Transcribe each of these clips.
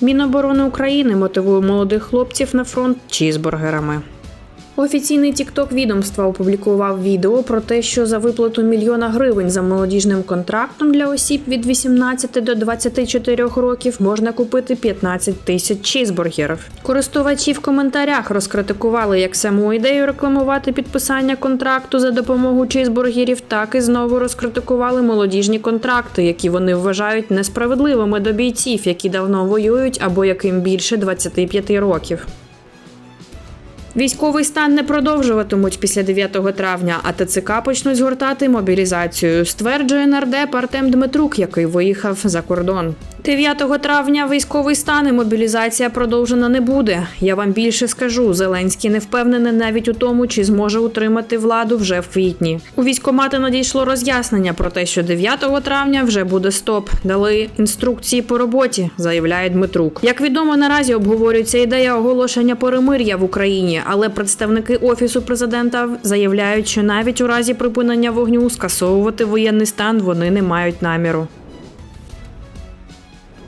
Міноборони України мотивує молодих хлопців на фронт чізбургерами. Офіційний тікток відомства опублікував відео про те, що за виплату мільйона гривень за молодіжним контрактом для осіб від 18 до 24 років можна купити 15 тисяч чізбургерів. Користувачі в коментарях розкритикували як саму ідею рекламувати підписання контракту за допомогою чізбургерів, так і знову розкритикували молодіжні контракти, які вони вважають несправедливими до бійців, які давно воюють або яким більше 25 років. Військовий стан не продовжуватимуть після 9 травня, а ТЦК почнуть згортати мобілізацію, стверджує нардеп Артем Дмитрук, який виїхав за кордон. 9 травня військовий стан і мобілізація продовжена не буде. Я вам більше скажу. Зеленський не впевнений навіть у тому, чи зможе утримати владу вже в квітні. У військкомати надійшло роз'яснення про те, що 9 травня вже буде стоп. Дали інструкції по роботі, заявляє Дмитрук. Як відомо, наразі обговорюється ідея оголошення перемир'я в Україні, але представники офісу президента заявляють, що навіть у разі припинення вогню скасовувати воєнний стан вони не мають наміру.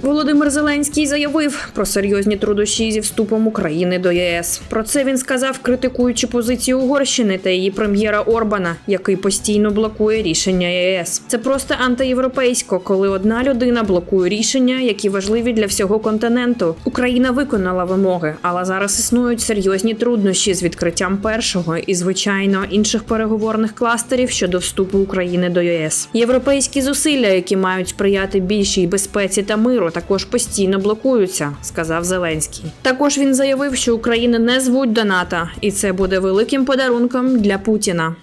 Володимир Зеленський заявив про серйозні труднощі зі вступом України до ЄС. Про це він сказав, критикуючи позицію Угорщини та її прем'єра Орбана, який постійно блокує рішення ЄС. Це просто антиєвропейсько, коли одна людина блокує рішення, які важливі для всього континенту. Україна виконала вимоги, але зараз існують серйозні труднощі з відкриттям першого і, звичайно, інших переговорних кластерів щодо вступу України до ЄС. Європейські зусилля, які мають сприяти більшій безпеці та миру, також постійно блокуються, сказав Зеленський. Також він заявив, що України не звуть до НАТО, і це буде великим подарунком для Путіна.